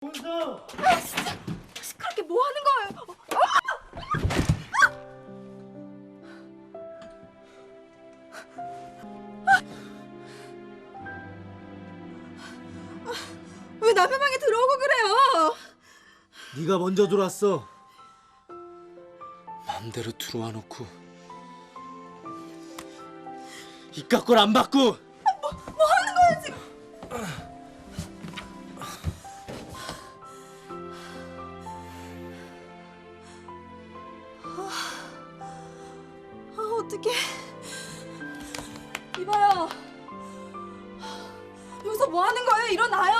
문서! 아 진짜 시끄럽게 뭐 하는 거예요? 어? 왜 남의 방에 들어오고 그래요? 네가 먼저 들어왔어. 맘대로 들어와 놓고 이깟 걸안 받고 뭐, 뭐 하는 거야 지금? 어떻게 이봐요. 여기서 뭐 하는 거예요? 일어나요.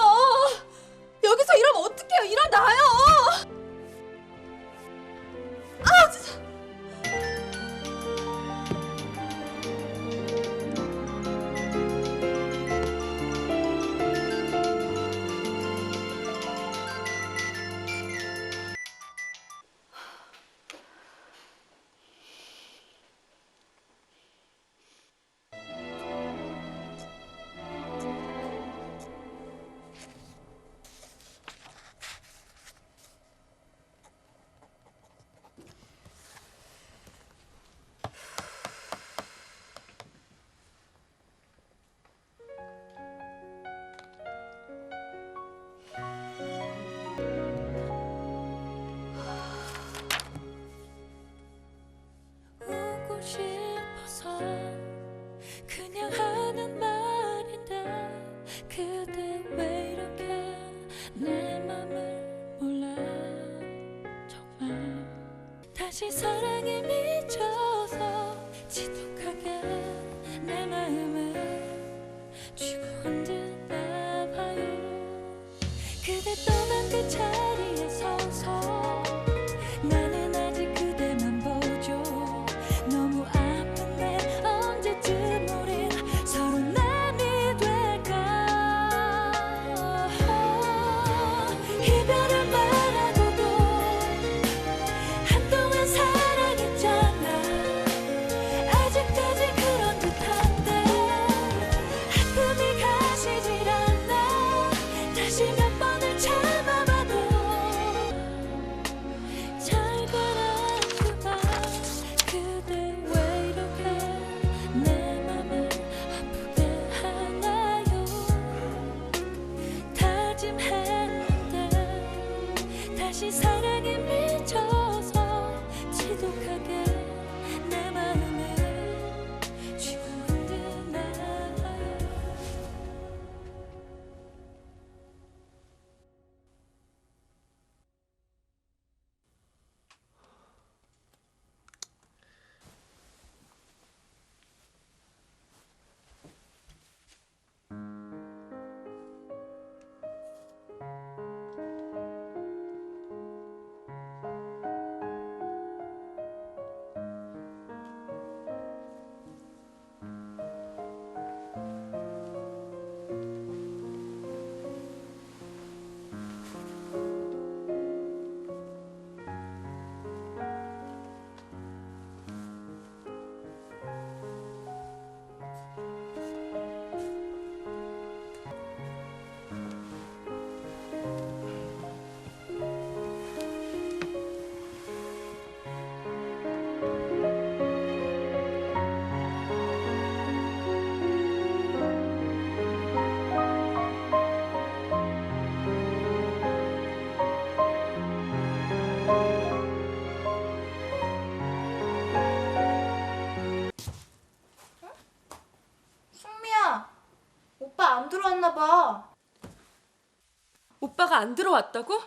안 들어왔다고?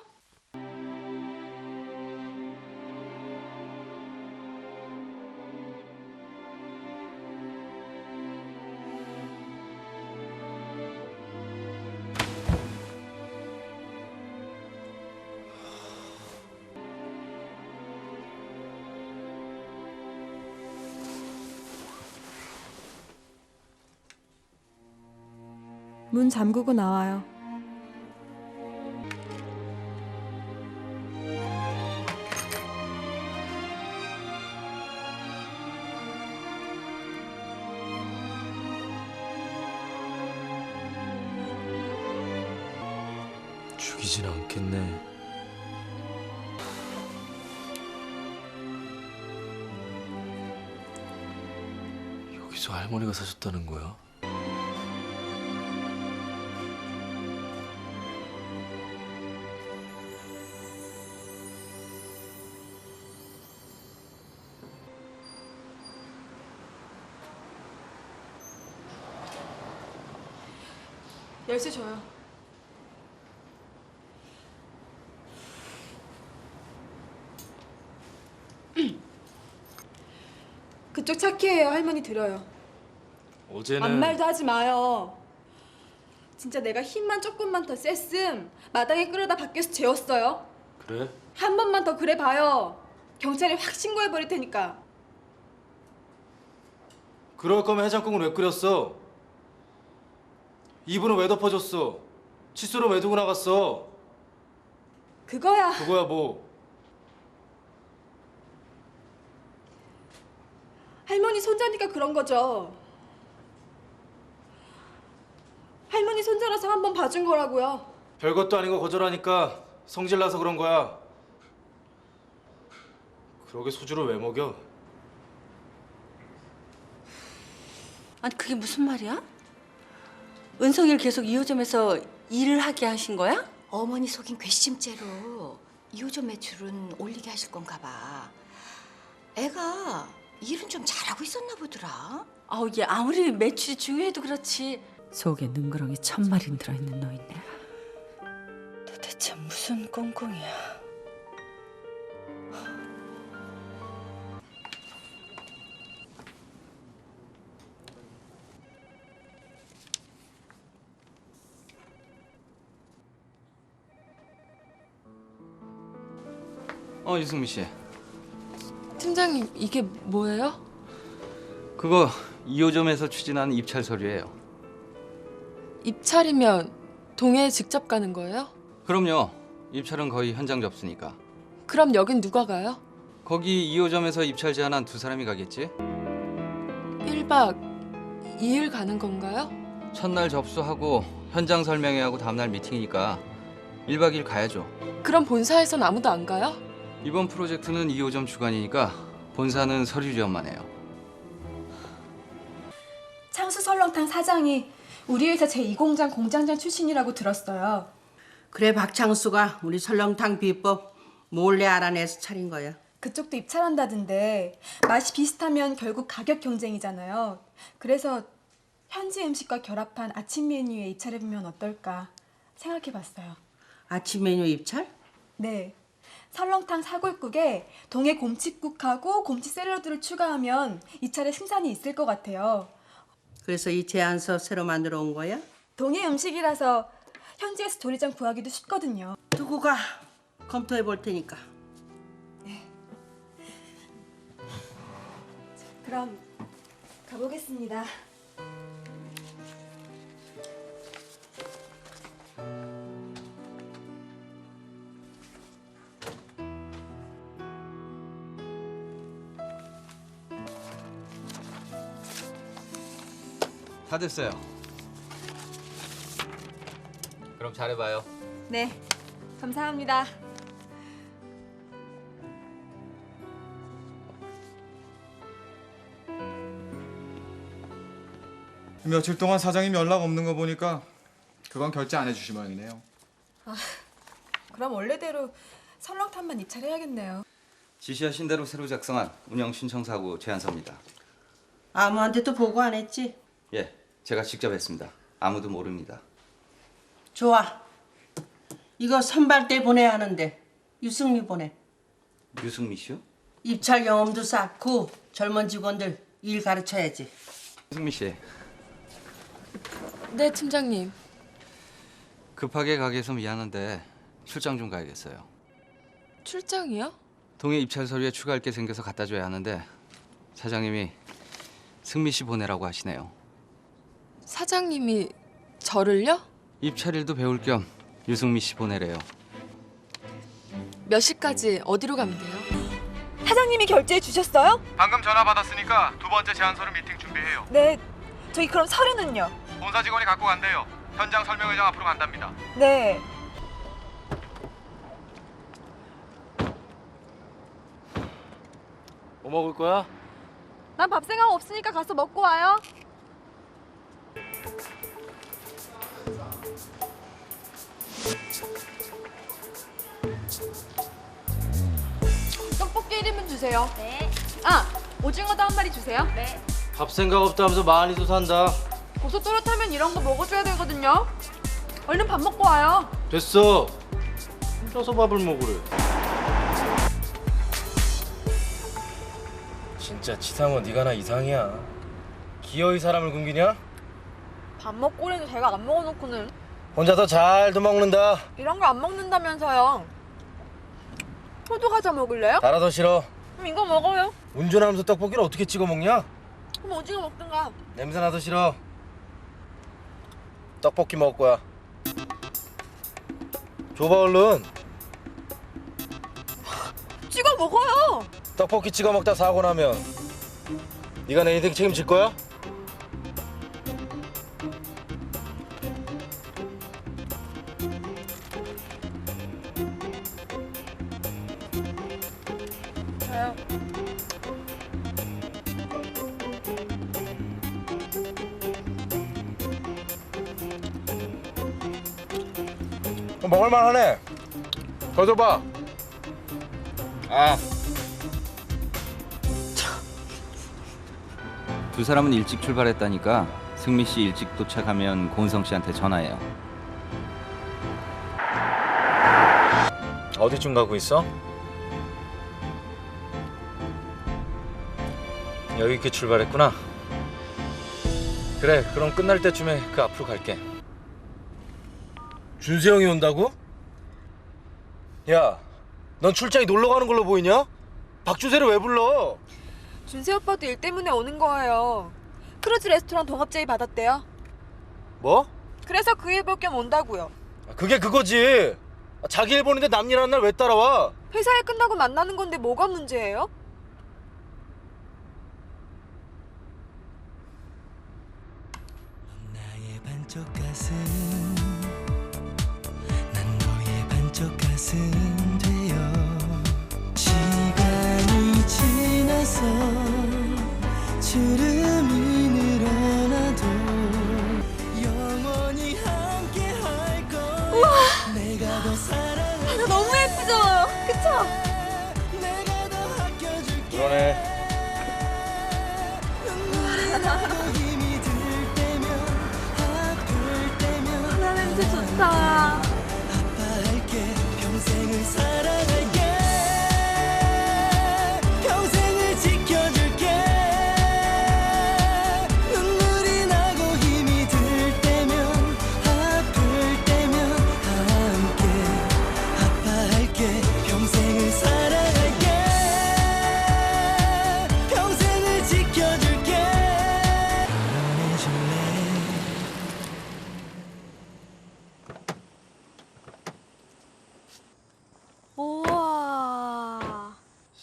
문 잠그고 나와요. 않겠네. 여기서 할머니가 사셨다는 거야? 열쇠 줘요. 그쪽 차키예요. 할머니 드려요. 어제는 아무 말도 하지 마요. 진짜 내가 힘만 조금만 더 셌음 마당에 끌어다 밖에서 재웠어요. 그래? 한 번만 더 그래 봐요. 경찰에 확 신고해 버릴 테니까. 그럴 거면 해장국은 왜 끓였어? 이불은 왜 덮어줬어? 칫솔은 왜 두고 나갔어? 그거야. 그거야 뭐? 할머니 손자니까 그런 거죠. 할머니 손자라서 한 번 봐준 거라고요. 별것도 아니고 거절하니까 성질 나서 그런 거야. 그러게 소주를 왜 먹여? 아니 그게 무슨 말이야? 은성이를 계속 2호점에서 일을 하게 하신 거야? 어머니 속인 괘씸죄로 2호점 매출은 올리게 하실 건가 봐. 애가 일은 좀 잘하고 있었나 보더라. 아우 얘 아무리 매출이 중요해도 그렇지. 속에 능그렁이 천 마리 들어있는 노인네 도대체 무슨 꽁꽁이야? 어 유승민 씨 팀장님 이게 뭐예요? 그거 2호점에서 추진하는 입찰 서류예요 입찰이면 동해에 직접 가는 거예요? 그럼요 입찰은 거의 현장 접수니까 그럼 여긴 누가 가요? 거기 2호점에서 입찰 제안한 두 사람이 가겠지 1박 2일 가는 건가요? 첫날 접수하고 현장 설명회 하고 다음날 미팅이니까 1박 2일 가야죠 그럼 본사에선 아무도 안 가요? 이번 프로젝트는 2호점 주관이니까 본사는 서류 지원만 해요 창수 설렁탕 사장이 우리 회사 제2공장 공장장 출신이라고 들었어요. 그래 박창수가 우리 설렁탕 비법 몰래 알아내서 차린 거야. 그쪽도 입찰한다던데 맛이 비슷하면 결국 가격 경쟁이잖아요. 그래서 현지 음식과 결합한 아침 메뉴에 입찰해보면 어떨까 생각해봤어요. 아침 메뉴 입찰? 네. 설렁탕 사골국에 동해 곰칫국하고 곰치 샐러드를 추가하면 입찰에 승산이 있을 것 같아요. 그래서 이 제안서 새로 만들어 온 거야? 동해 음식이라서 현지에서 조리장 구하기도 쉽거든요. 두고 가. 검토해 볼 테니까. 그럼 가보겠습니다. 다 됐어요 그럼 잘해봐요 네, 감사합니다. 며칠 동안 사장님 연락 없는 거 보니까 그건 결제 안 해주신 모양이네요. 그럼 원래대로 설렁탕만 입찰해야겠네요. 지시하신 대로 새로 작성한 운영 신청사고 제안서입니다 아무한테도 보고 안 했지? 예 제가 직접 했습니다 아무도 모릅니다 좋아. 이거 선발 때 보내야 하는데 유승미 보내. 유승미 씨요? 입찰 경험도 쌓고 젊은 직원들 일 가르쳐야지. 유승미 씨 네 팀장님. 급하게 가게 해서 미안한데 출장 좀 가야겠어요. 출장이요? 동해 입찰 서류에 추가할 게 생겨서 갖다 줘야 하는데 사장님이 승미 씨 보내라고 하시네요. 사장님이 저를요? 입찰일도 배울 겸 유승미 씨 보내래요. 몇 시까지 어디로 가면 돼요? 사장님이 결제해 주셨어요? 방금 전화 받았으니까 두 번째 제안서로 미팅 준비해요. 네. 저희 그럼 서류는요? 본사 직원이 갖고 간대요. 현장 설명회장 앞으로 간답니다. 네. 뭐 먹을 거야? 난 밥 생각 없으니까 가서 먹고 와요. 떡볶이 1인분 주세요. 네. 아, 오징어도 한 마리 주세요. 네. 밥 생각 없다면서 많이도 산다. 고소 또렷하면 이런 거 먹어줘야 되거든요. 얼른 밥 먹고 와요. 됐어. 혼자서 밥을 먹으래. 진짜 치상호 네가 나 이상이야. 기어이 사람을 굶기냐? 밥 먹고 그래도 제가 안 먹어놓고는 혼자서 잘도 먹는다. 이런 거 안 먹는다면서요. 호두 과자 먹을래요? 달아서 싫어. 그럼 이거 먹어요. 운전하면서 떡볶이를 어떻게 찍어 먹냐? 그럼 오징어 먹든가. 냄새 나서 싫어. 떡볶이 먹을 거야. 줘봐 얼른. 찍어 먹어요. 떡볶이 찍어 먹다 사고 나면 네가 내 인생 책임질 거야? 더 줘봐. 아. 두 사람은 일찍 출발했다니까 승미 씨 일찍 도착하면 고은성 씨한테 전화해요. 어디쯤 가고 있어? 여기 있게 출발했구나. 그래, 그럼 끝날 때쯤에 그 앞으로 갈게. 준세 형이 온다고? 야, 넌 출장이 놀러 가는 걸로 보이냐? 박주세를 왜 불러? 준세 오빠도 일 때문에 오는 거예요. 크루즈 레스토랑 동업제의 받았대요. 뭐? 그래서 그 일 볼 겸 온다고요. 아, 그게 그거지. 아, 자기 일 보는데 남 일하는 날 왜 따라와? 회사 일 끝나고 만나는 건데 뭐가 문제예요? 나의 반쪽 가슴 반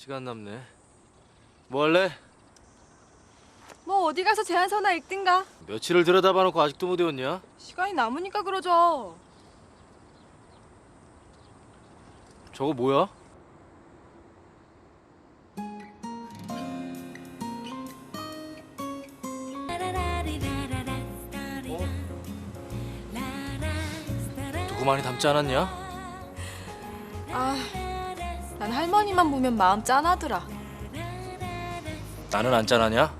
시간 남네. 뭐 할래? 뭐 어디 가서 제안서나 읽든가. 며칠을 들여다봐놓고 아직도 못 외웠냐? 시간이 남으니까 그러죠. 저거 뭐야? 누구 많이 닮지 않았냐? 아, 난 할머니만 보면 마음 짠하더라. 나는 안 짠하냐?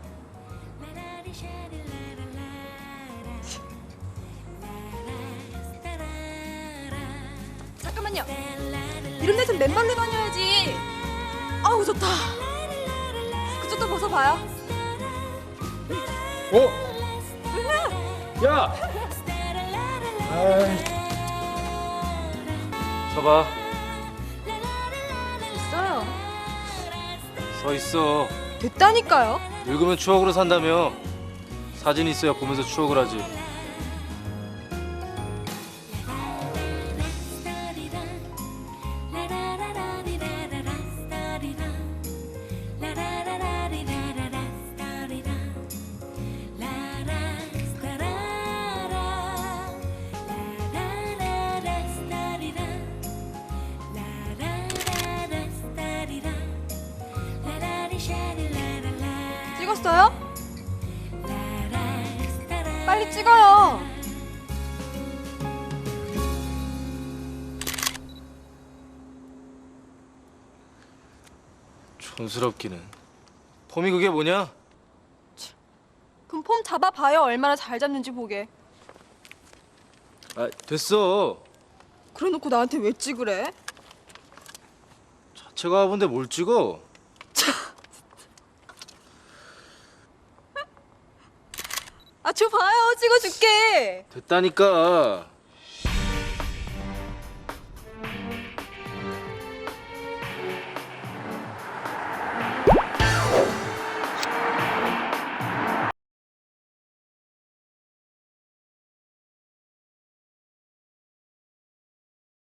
잠깐만요. 이런 데선 맨발로 다녀야지. 아우 좋다. 그쪽도 벗어봐요. 어? 야! 서봐. 서 있어. 됐다니까요. 늙으면 추억으로 산다며. 사진 있어야 보면서 추억을 하지. 찍었어요? 빨리 찍어요. 촌스럽기는. 폼이 그게 뭐냐? 그럼 폼 잡아봐요. 얼마나 잘 잡는지 보게. 아 됐어. 그래놓고 나한테 왜 찍으래? 자체가 본데 뭘 찍어? 아, 저 봐요. 찍 어줄게. 됐다니까.